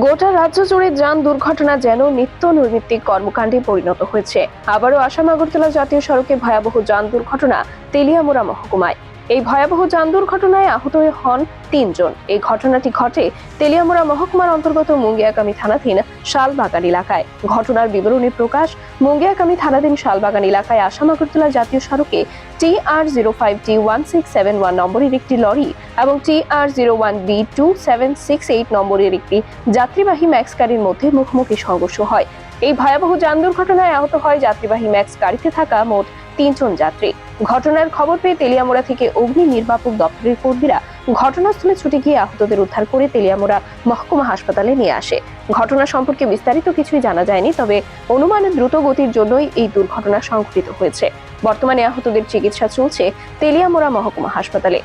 গোটা রাজ্য জুড়ে যান দুর্ঘটনা যেন নিত্য নৈমিত্তিক কর্মকাণ্ডে পরিণত হয়েছে। আবারও আসাম আগরতলা জাতীয় সড়কে ভয়াবহ যান দুর্ঘটনা তেলিয়ামোড়া মহকুমায়। এই ভয়াবহ যান দুর্ঘটনায় আহত হন তিনজন। এই ঘটনাটি ঘটে তেলিয়ামুড়া মহকুমার অন্তর্গত মুঙ্গিয়াকামী থানাধীন শালবাগান এলাকায়। ঘটনার বিবরণী প্রকাশ মুঙ্গিয়াকামী থানাধীন শালবাগান এলাকায় আসাম আগরতলা জাতীয় সড়কে T R zero five T one six seven one নম্বরের একটি লরি এবং T R zero one B two seven six eight নম্বরের একটি যাত্রীবাহী ম্যাক্স গাড়ির মধ্যে মুখোমুখি সংঘর্ষ হয়। এই ভয়াবহ যান দুর্ঘটনায় আহত হয় যাত্রীবাহী ম্যাক্স গাড়িতে থাকা মোট তিনজন যাত্রী। ঘটনার খবর পেয়ে তেলিয়ামোড়া থেকে অগ্নি নির্বাপক দপ্তরের কর্মীরা ঘটনাস্থলে ছুটে গিয়ে আহতদের উদ্ধার করে তেলিয়ামোড়া মহকুমা হাসপাতালে নিয়ে আসে। ঘটনা সম্পর্কে বিস্তারিত কিছুই জানা যায়নি, তবে অনুমানে দ্রুত গতির জন্যই এই দুর্ঘটনা সংঘটিত হয়েছে। বর্তমানে আহতদের চিকিৎসা চলছে তেলিয়ামোড়া মহকুমা হাসপাতালে।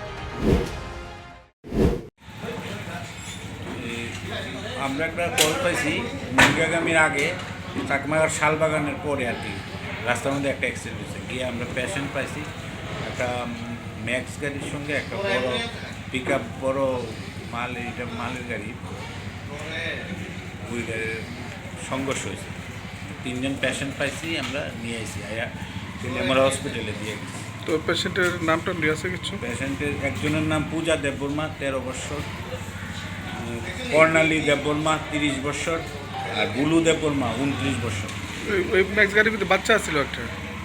আমরা একটা কল পাইছি মুরগাগামীর আগে, চাকমাগার শালবাগানের পরে আর কি। রাস্তার মধ্যে একটা অ্যাক্সিডেন্ট হয়েছে। গিয়ে আমরা পেশেন্ট পাইছি একটা ম্যাক্স গাড়ির সঙ্গে একটা বড় পিক আপ বড় মাল এটা মালের গাড়ি ওই গাড়ির সংঘর্ষ হয়েছে। তিনজন পেশেন্ট পাইছি আমরা নিয়ে আসি আয়া আমরা হসপিটালে দিয়ে গেছি। তো পেশেন্টের নামটা দিয়ে আছে কিছু? পেশেন্টের একজনের নাম পূজা দেববর্মা তেরো বছর কর্ণালী দেববর্মা তিরিশ বছর আর বুলু দেববর্মা উনত্রিশ বছর। ওই ওই ম্যাক্স গাড়ির ভিতরে বাচ্চা ছিল একটা?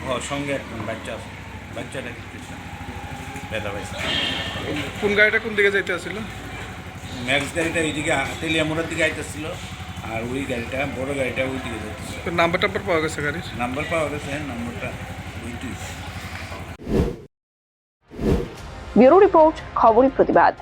ও সঙ্গে একজন বাচ্চা আছে। বাচ্চাটা কোন গাড়িটা কোন দিকে যাইতে আসছিল ম্যাক্স গাড়িটা এইদিকে তেলিয়ামোড়ার দিকে আইতেছিল। আর ওই গাড়িটা বড় গাড়িটা ওই দিকে যাইতেছিল তো নাম্বার টাম্বার পাওয়া গেছে গাড়ির? নাম্বার পাওয়া গেছে নম্বরটা ওইটুই। ব্যুরো রিপোর্ট খবরের প্রতিবাদ।